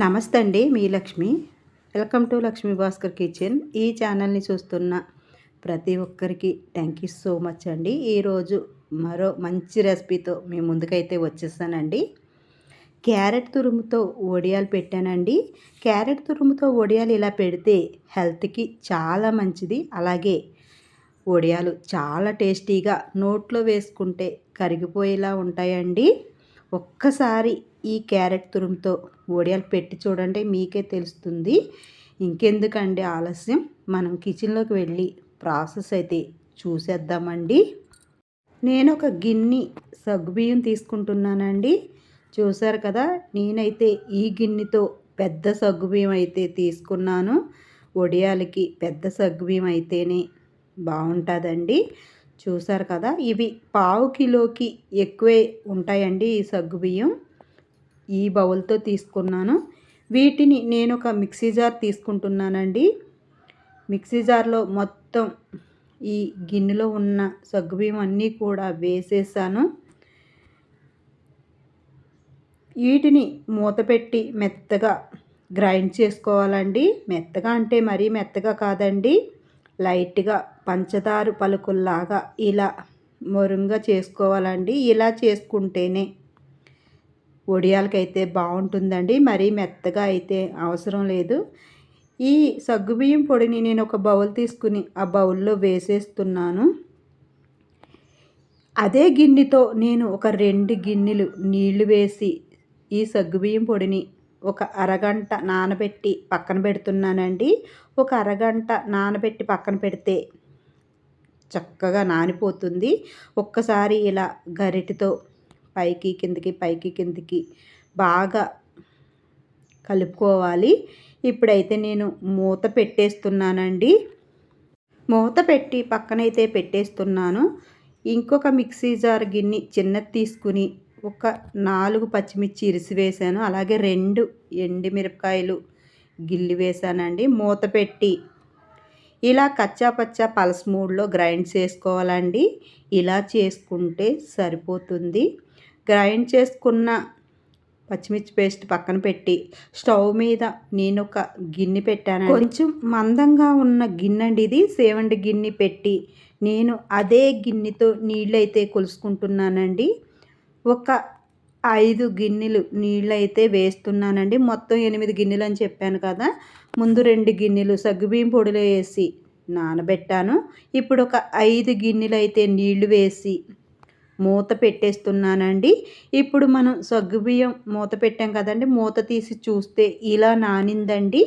నమస్తే అండి మీ Lakshmi. Welcome to Lakshmi Bhaskar kitchen. ఈ ఛానల్ని చూస్తున్న ప్రతి ఒక్కరికి థ్యాంక్ యూ సో మచ్ అండి. ఈరోజు మరో మంచి రెసిపీతో మీ ముందుకైతే వచ్చేసానండి. క్యారెట్ తురుముతో వడియాలు పెట్టానండి. క్యారెట్ తురుముతో వడియాలు ఇలా పెడితే హెల్త్కి చాలా మంచిది. అలాగే వడియాలు చాలా టేస్టీగా నోట్లో వేసుకుంటే కరిగిపోయేలా ఉంటాయండి. ఒక్కసారి ఈ క్యారెట్ తురుముతో వడియాలు పెట్టి చూడండి మీకే తెలుస్తుంది. ఇంకెందుకండి ఆలస్యం? మనం కిచెన్లోకి వెళ్ళి ప్రాసెస్ అయితే చూసేద్దామండి. నేను ఒక గిన్నె సగ్గుబియ్యం తీసుకుంటున్నానండి. చూసారు కదా నేనైతే ఈ గిన్నెతో పెద్ద సగ్గుబియ్యం అయితే తీసుకున్నాను. వడియాలకి పెద్ద సగ్గుబియ్యం అయితేనే బాగుంటుందండి. చూసారు కదా ఇవి పావు కిలోకి ఎక్కువే ఉంటాయండి ఈ సగ్గుబియ్యం ఈ బౌల్తో తీసుకున్నాను. వీటిని నేను ఒక మిక్సీ జార్ తీసుకుంటున్నానండి. మిక్సీ జార్లో మొత్తం ఈ గిన్నెలో ఉన్న సగ్గుబియ్యం అన్నీ కూడా వేసేసాను. వీటిని మూత పెట్టి మెత్తగా గ్రైండ్ చేసుకోవాలండి. మెత్తగా అంటే మరీ మెత్తగా కాదండి. లైట్గా పంచదారు పలుకుల్లాగా ఇలా మొరుంగా చేసుకోవాలండి. ఇలా చేసుకుంటేనే వడియాలకైతే బాగుంటుందండి. మరీ మెత్తగా అయితే అవసరం లేదు. ఈ సగ్గుబియ్యం పొడిని నేను ఒక బౌల్ తీసుకుని ఆ బౌల్లో వేసేస్తున్నాను. అదే గిన్నెతో నేను ఒక రెండు గిన్నెలు నీళ్ళు వేసి ఈ సగ్గుబియ్యం పొడిని ఒక అరగంట నానబెట్టి పక్కన పెడుతున్నానండి. ఒక అరగంట నానబెట్టి పక్కన పెడితే చక్కగా నానిపోతుంది. ఒక్కసారి ఇలా గరిటితో పైకి కిందికి పైకి కిందికి బాగా కలుపుకోవాలి. ఇప్పుడైతే నేను మూత పెట్టేస్తున్నానండి. మూత పెట్టి పక్కనైతే పెట్టేస్తున్నాను. ఇంకొక మిక్సీ జార్ గిన్నె చిన్నది తీసుకుని ఒక నాలుగు పచ్చిమిర్చి ఇరిసి వేసాను. అలాగే రెండు ఎండిమిరపకాయలు గిల్లి వేసానండి. మూత పెట్టి ఇలా కచ్చా పచ్చా పలస మూడ్లో గ్రైండ్ చేసుకోవాలండి. ఇలా చేసుకుంటే సరిపోతుంది. గ్రైండ్ చేసుకున్న పచ్చిమిర్చి పేస్ట్ పక్కన పెట్టి స్టవ్ మీద నేను ఒక గిన్నె పెట్టాను కొంచెం మందంగా ఉన్న గిన్నె అండి ఇది. సేవండి గిన్నె పెట్టి నేను అదే గిన్నెతో నీళ్ళు అయితే కొలుసుకుంటున్నానండి. ఒక ఐదు గిన్నెలు నీళ్ళు అయితే వేస్తున్నానండి. మొత్తం ఎనిమిది గిన్నెలు అని చెప్పాను కదా. ముందు రెండు గిన్నెలు సగ్గుబియ్యం పొడిలో వేసి నానబెట్టాను. ఇప్పుడు ఒక ఐదు గిన్నెలు అయితే నీళ్ళు వేసి మూత పెట్టేస్తున్నానండి. ఇప్పుడు మనం సగ్గుబియ్యం మూత పెట్టాం కదండి. మూత తీసి చూస్తే ఇలా నానిందండి.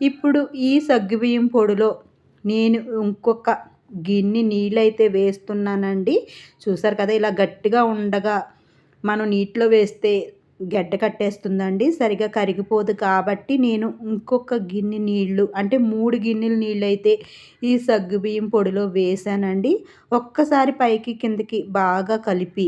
ఇప్పుడు ఈ సగ్గుబియ్యం పొడిలో నేను ఇంకొక గిన్నె నీళ్ళైతే వేస్తున్నానండి. చూసారు కదా ఇలా గట్టిగా ఉండగా మనం నీటిలో వేస్తే గడ్డ కట్టేస్తుందండి సరిగా కరిగిపోదు కాబట్టి నేను ఇంకొక గిన్నె నీళ్ళు అంటే మూడు గిన్నెల నీళ్ళు అయితే ఈ సగ్గుబియ్యం పొడిలో వేసానండి ఒక్కసారి పైకి కిందకి బాగా కలిపి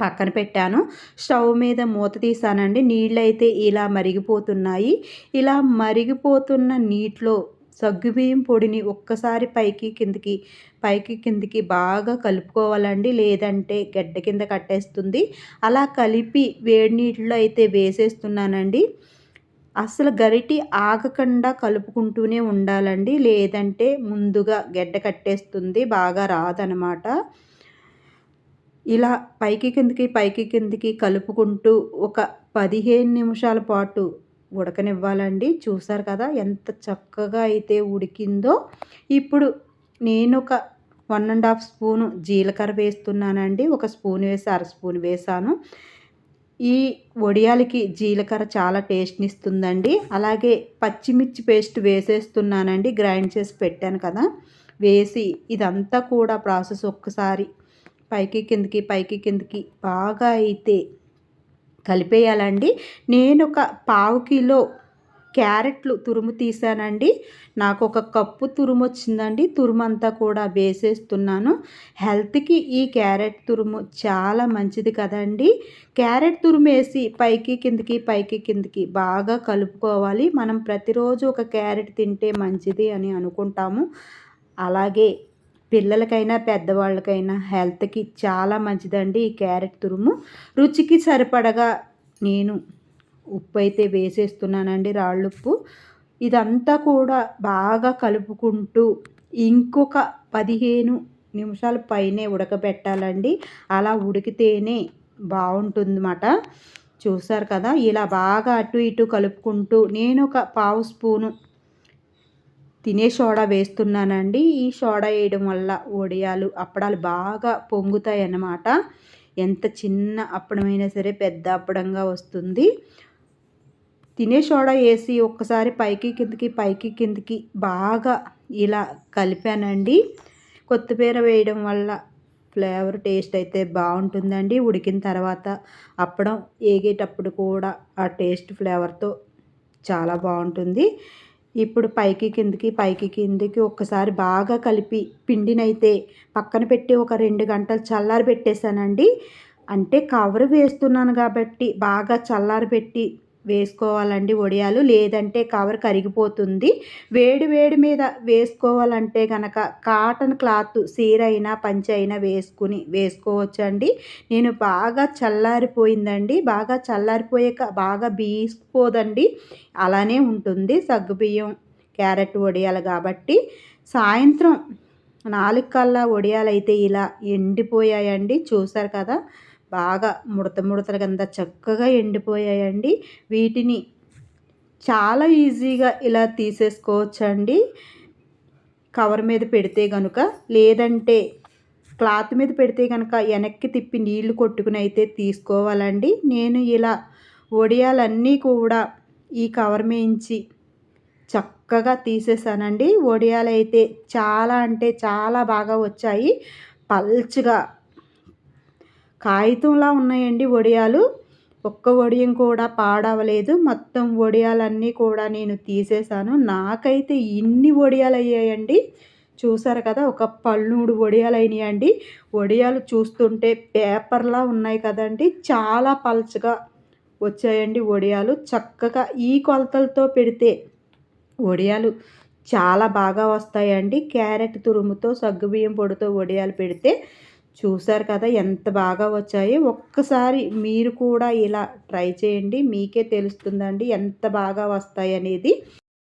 పక్కన పెట్టాను. స్టవ్ మీద మూత తీసానండి. నీళ్ళు అయితే ఇలా మరిగిపోతున్నాయి. ఇలా మరిగిపోతున్న నీటిలో సగ్గుబియ్యం పొడిని ఒక్కసారి పైకి కిందికి పైకి కిందికి బాగా కలుపుకోవాలండి. లేదంటే గడ్డ కింద కట్టేస్తుంది. అలా కలిపి వేడి నీటిలో అయితే వేసేస్తున్నానండి. అసలు గరిటి ఆగకుండా కలుపుకుంటూనే ఉండాలండి. లేదంటే ముందుగా గడ్డ కట్టేస్తుంది. బాగా రాదనమాట. ఇలా పైకి కిందికి పైకి కిందికి కలుపుకుంటూ ఒక పదిహేను నిమిషాల పాటు ఉడకనివ్వాలండి. చూసారు కదా ఎంత చక్కగా అయితే ఉడికిందో. ఇప్పుడు నేను ఒక వన్ అండ్ హాఫ్ స్పూను జీలకర్ర వేస్తున్నానండి. ఒక స్పూన్ వేసి అర స్పూన్ వేసాను. ఈ వడియాలకి జీలకర్ర చాలా టేస్ట్ని ఇస్తుందండి అలాగే పచ్చిమిర్చి పేస్ట్ వేసేస్తున్నానండి. గ్రైండ్ చేసి పెట్టాను కదా. వేసి ఇదంతా కూడా ప్రాసెస్ ఒక్కసారి పైకి కిందకి పైకి కిందకి బాగా అయితే కలిపేయాలండి. నేను ఒక పావు కిలో క్యారెట్లు తురుము తీసానండి. నాకు ఒక కప్పు తురుము వచ్చిందండి తురుము అంతా కూడా వేసేస్తున్నాను. హెల్త్కి ఈ క్యారెట్ తురుము చాలా మంచిది కదండి. క్యారెట్ తురుము వేసి పైకి కిందికి పైకి కిందికి బాగా కలుపుకోవాలి. మనం ప్రతిరోజు ఒక క్యారెట్ తింటే మంచిది అని అనుకుంటాము. అలాగే పిల్లలకైనా పెద్దవాళ్ళకైనా హెల్త్కి చాలా మంచిదండి ఈ క్యారెట్ తురుము. రుచికి సరిపడగా నేను ఉప్పు అయితే వేసేస్తున్నానండి రాళ్ళుప్పు. ఇదంతా కూడా బాగా కలుపుకుంటూ ఇంకొక పదిహేను నిమిషాల పైనే ఉడకబెట్టాలండి. అలా ఉడికితేనే బాగుంటుందన్నమాట. చూసారు కదా ఇలా బాగా అటు ఇటు కలుపుకుంటూ నేను ఒక పావు స్పూను తినే సోడా వేస్తున్నానండి. ఈ సోడా వేయడం వల్ల వడియాలు అప్పడాలు బాగా పొంగుతాయి అన్నమాట ఎంత చిన్న అప్పడమైనా సరే పెద్ద అప్పడంగా వస్తుంది. తినే సోడా వేసి ఒక్కసారి పైకి కిందకి పైకి కిందకి బాగా ఇలా కలిపానండి. కొత్తిమీర వేయడం వల్ల ఫ్లేవర్ టేస్ట్ అయితే బాగుంటుందండి. ఉడికిన తర్వాత అప్పడం ఏగేటప్పుడు కూడా ఆ టేస్ట్ ఫ్లేవర్తో చాలా బాగుంటుంది. ఇప్పుడు పైకి కిందికి పైకి కిందికి ఒక్కసారి బాగా కలిపి పిండినైతే పక్కన పెట్టి ఒక రెండు గంటలు చల్లారి పెట్టేశానండి అంటే కవర్ వేస్తున్నాను కాబట్టి బాగా చల్లారి పెట్టి వేసుకోవాలండి వడియాలు లేదంటే కవర్ కరిగిపోతుంది. వేడి వేడి మీద వేసుకోవాలంటే కనుక కాటన్ క్లాత్ సీర అయినా పంచి అయినా వేసుకుని వేసుకోవచ్చండి. నేను బాగా చల్లారిపోయిందండి. బాగా చల్లారిపోయాక బాగా బీసిపోదండి. అలానే ఉంటుంది సగ్గుబియ్యం క్యారెట్ వడియాలు కాబట్టి. సాయంత్రం నాలుగు కల్లా వడియాలు అయితే ఇలా ఎండిపోయాయండి. చూసారు కదా? బాగా ముడత ముడతల కింద చక్కగా ఎండిపోయాయండి. వీటిని చాలా ఈజీగా ఇలా తీసేసుకోవచ్చండి. కవర్ మీద పెడితే కనుక లేదంటే క్లాత్ మీద పెడితే కనుక వెనక్కి తిప్పి నీళ్ళు కొట్టుకుని అయితే తీసుకోవాలండి. నేను ఇలా వడియాలన్నీ కూడా ఈ కవర్ మేయించి చక్కగా తీసేసానండి. వడియాలు అయితే చాలా అంటే చాలా బాగా వచ్చాయి. పల్చగా కాగితంలా ఉన్నాయండి వడియాలు. ఒక్క వడియం కూడా పాడవలేదు. మొత్తం వడియాలన్నీ కూడా నేను తీసేశాను. నాకైతే ఇన్ని వడియాలు అయ్యాయండి చూసారు కదా ఒక పళ్ళుడు వడియాలు అయినాయండి వడియాలు చూస్తుంటే పేపర్లా ఉన్నాయి కదండి. చాలా పల్చగా వచ్చాయండి వడియాలు. చక్కగా ఈ కొలతలతో పెడితే వడియాలు చాలా బాగా వస్తాయండి. క్యారెట్ తురుముతో సగ్గుబియ్యం పొడితో వడియాలు పెడితే చూసారు కదా ఎంత బాగా వచ్చాయి. ఒక్కసారి మీరు కూడా ఇలా ట్రై చేయండి. మీకే తెలుస్తుందండి ఎంత బాగా వస్తాయి అనేది.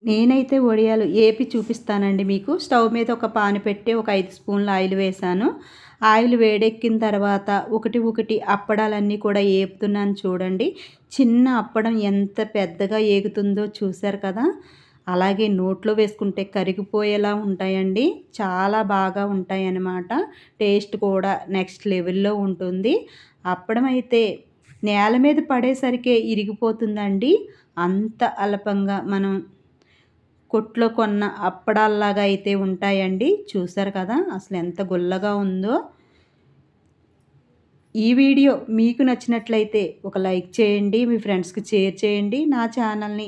నేనైతే వడియాలు ఏపి చూపిస్తానండి మీకు. స్టవ్ మీద ఒక పాను పెట్టి ఒక ఐదు స్పూన్ల ఆయిల్ వేసాను ఆయిల్ వేడెక్కిన తర్వాత ఒకటి ఒకటి అప్పడాలన్నీ కూడా ఏపుతున్నాను చూడండి. చిన్న అప్పడం ఎంత పెద్దగా ఏగుతుందో చూశారు కదా. అలాగే నోట్లో వేసుకుంటే కరిగిపోయేలా ఉంటాయండి. చాలా బాగా ఉంటాయి అన్నమాట టేస్ట్ కూడా నెక్స్ట్ లెవెల్లో ఉంటుంది. అప్పడం అయితే నేల మీద పడేసరికే ఇరిగిపోతుందండి. అంత అల్పంగా మనం కొట్లో కొన్న అప్పడాల్లాగా అయితే ఉంటాయండి. చూసారు కదా అసలు ఎంత గుల్లగా ఉందో. ఈ వీడియో మీకు నచ్చినట్లయితే ఒక లైక్ చేయండి మీ ఫ్రెండ్స్కి షేర్ చేయండి. నా ఛానల్ని